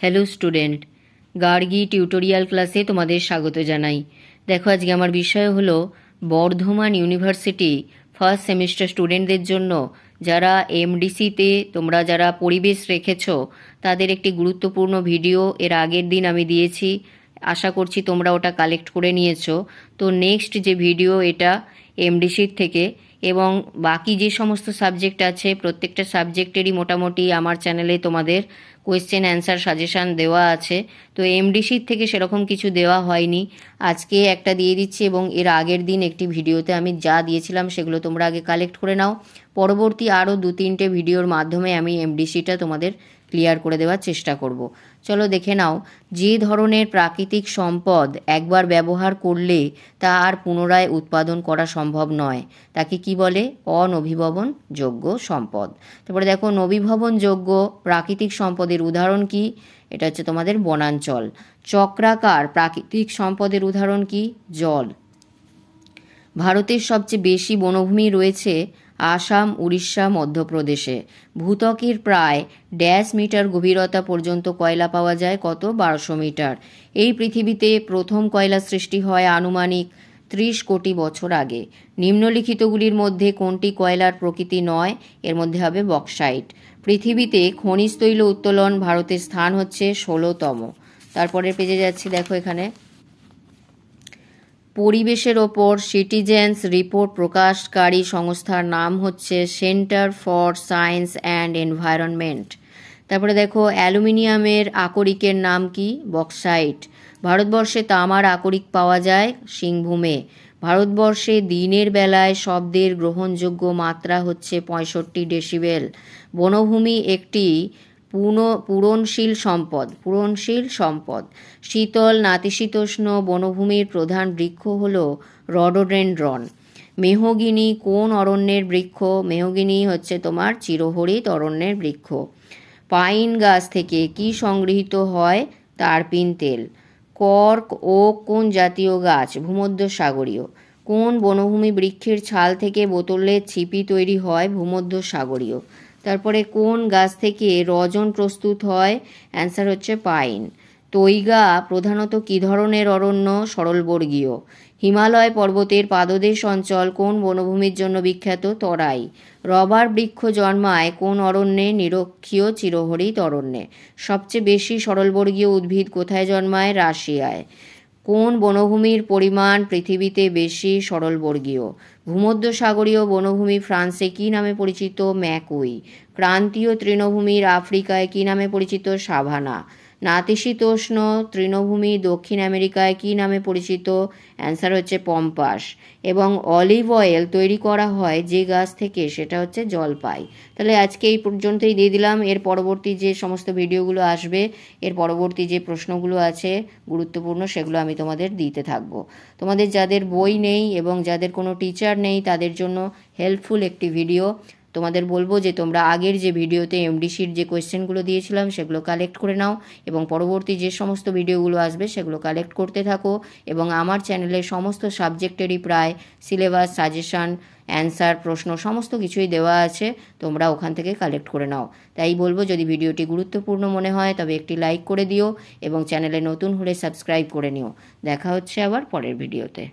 Hello student Gargi tutorial ক্লাসে তোমাদের স্বাগত জানাই। দেখো, আজকে আমার বিষয় হলো বর্ধমান ইউনিভার্সিটি ফার্স্ট সেমিস্টার স্টুডেন্টদের জন্য যারা এমডিসিতে তোমরা যারা পরিবেশ রেখেছো, তাদের একটি গুরুত্বপূর্ণ ভিডিও এর আগের দিন আমি দিয়েছি। আশা করছি তোমরা ওটা কালেক্ট করে নিয়েছো। তো নেক্সট যে ভিডিও এটা এমডিসির থেকে এবং বাকি যে সমস্ত সাবজেক্ট আছে, প্রত্যেকটা সাবজেক্টেরই মোটামুটি আমার চ্যানেলে তোমাদের কোয়েশ্চেন অ্যান্সার সাজেশান দেওয়া আছে। তো এমডিসির থেকে সেরকম কিছু দেওয়া হয়নি। আজকে একটা দিয়ে দিচ্ছি এবং এর আগের দিন একটি ভিডিওতে আমি যা দিয়েছিলাম সেগুলো তোমরা আগে কালেক্ট করে নাও। পরবর্তী আরও দু তিনটে ভিডিওর মাধ্যমে আমি এমডিসিটা তোমাদের ক্লিয়ার করে দেওয়ার চেষ্টা করব। চলো দেখে নাও, যে ধরনের প্রাকৃতিক সম্পদ একবার ব্যবহার করলে তা আর পুনরায় উৎপাদন করা সম্ভব নয়, তাকে কি বলে? অনভিভবন যোগ্য সম্পদ। তারপরে দেখো নবীভবন যোগ্য প্রাকৃতিক সম্পদের উদাহরণ কি? এটা হচ্ছে তোমাদের বনাঞ্চল। চক্রাকার প্রাকৃতিক সম্পদের উদাহরণ কি? জল। ভারতের সবচেয়ে বেশি বনভূমি রয়েছে আসাম, উড়িষ্যা, মধ্যপ্রদেশে। ভূত্বকের প্রায় ড্যাশ মিটার গভীরতা পর্যন্ত কয়লা পাওয়া যায়? কত? বারোশো মিটার। এই পৃথিবীতে প্রথম কয়লা সৃষ্টি হয় আনুমানিক ত্রিশ কোটি বছর আগে। নিম্নলিখিতগুলির মধ্যে কোনটি কয়লার প্রকৃতি নয়, এর মধ্যে হবে বক্সাইট। পৃথিবীতে খনিজ তৈল উত্তোলন ভারতের স্থান হচ্ছে ষোলোতম। তারপরে পেজে যাচ্ছি, দেখো এখানে। পরিবেশের ওপর সিটিজেন্স রিপোর্ট প্রকাশকারী সংস্থার নাম হচ্ছে centre for science and environment তারপরে দেখো, অ্যালুমিনিয়ামের আকরিকের নাম কি? বক্সাইট। ভারতবর্ষে তামার আকরিক পাওয়া যায় সিংভূমে। ভারতবর্ষে দিনের বেলায় শব্দের গ্রহণযোগ্য মাত্রা হচ্ছে পঁয়ষট্টি ডেসিবেল। বনভূমি একটি পুন পূরণশীল সম্পদ পূরণশীল সম্পদ। শীতল, নাতিশীতোষ্ণ বনভূমির প্রধান বৃক্ষ হল রডোডেন্ড্রন। মেহগিনি কোন অরণ্যের বৃক্ষ? মেহগিনি হচ্ছে তোমার চিরহরিত অরণ্যের বৃক্ষ। পাইন গাছ থেকে কি সংগৃহীত হয়? তারপিন তেল। কর্ক ও কোন জাতীয় গাছ? ভূমধ্য সাগরীয় কোন বনভূমি বৃক্ষের ছাল থেকে বোতলের ছিপি তৈরি হয়? ভূমধ্য সাগরীয় তারপরে কোন গাছ থেকে রজন প্রস্তুত হয়? অ্যান্সার হচ্ছে পাইন। তৈগা প্রধানত কী ধরনের অরণ্য? সরলবর্গীয়। হিমালয় পর্বতের পাদদেশ অঞ্চল কোন বনভূমির জন্য বিখ্যাত? তরাই। রবার বৃক্ষ জন্মায় কোন অরণ্যে? নিরক্ষীয় চিরহরিত অরণ্যে। সবচেয়ে বেশি সরলবর্গীয় উদ্ভিদ কোথায় জন্মায়? রাশিয়ায়। কোন বনভূমির পরিমাণ পৃথিবীতে বেশি সরলবর্গীয়? ভূমধ্যসাগরীয় বনভূমি ফ্রান্সে কী নামে পরিচিত? ম্যাকুই। ক্রান্তীয় তৃণভূমির আফ্রিকায় কী নামে পরিচিত? সাভানা। নাতিশীতোষ্ণ তৃণভূমি দক্ষিণ আমেরিকায় কী নামে পরিচিত? অ্যান্সার হচ্ছে পম্পাস। এবং অলিভ অয়েল তৈরি করা হয় যে গাছ থেকে, সেটা হচ্ছে জল জলপাই। তাহলে আজকে এই পর্যন্তই দিয়ে দিলাম। এর পরবর্তী যে সমস্ত ভিডিওগুলো আসবে, এর পরবর্তী যে প্রশ্নগুলো আছে, গুরুত্বপূর্ণ সেগুলো আমি তোমাদের দিতে থাকব। তোমাদের যাদের বই নেই এবং যাদের কোনো টিচার নেই, তাদের জন্য হেল্পফুল একটি ভিডিও তোমাদের বলব যে তোমরা আগের যে ভিডিওতে এমডিসির যে কোয়েশ্চেনগুলো দিয়েছিলাম, সেগুলো কালেক্ট করে নাও এবং পরবর্তী যে সমস্ত ভিডিওগুলো আসবে, সেগুলো কালেক্ট করতে থাকো এবং আমার চ্যানেলে সমস্ত সাবজেক্টেরই প্রায় সিলেবাস সাজেশান অ্যান্সার প্রশ্ন সমস্ত কিছুই দেওয়া আছে, তোমরা ওখান থেকে কালেক্ট করে নাও। তাই বলব যদি ভিডিওটি গুরুত্বপূর্ণ মনে হয়, তবে একটি লাইক করে দিও এবং চ্যানেলে নতুন হলে সাবস্ক্রাইব করে নিও। দেখা হচ্ছে আবার পরের ভিডিওতে।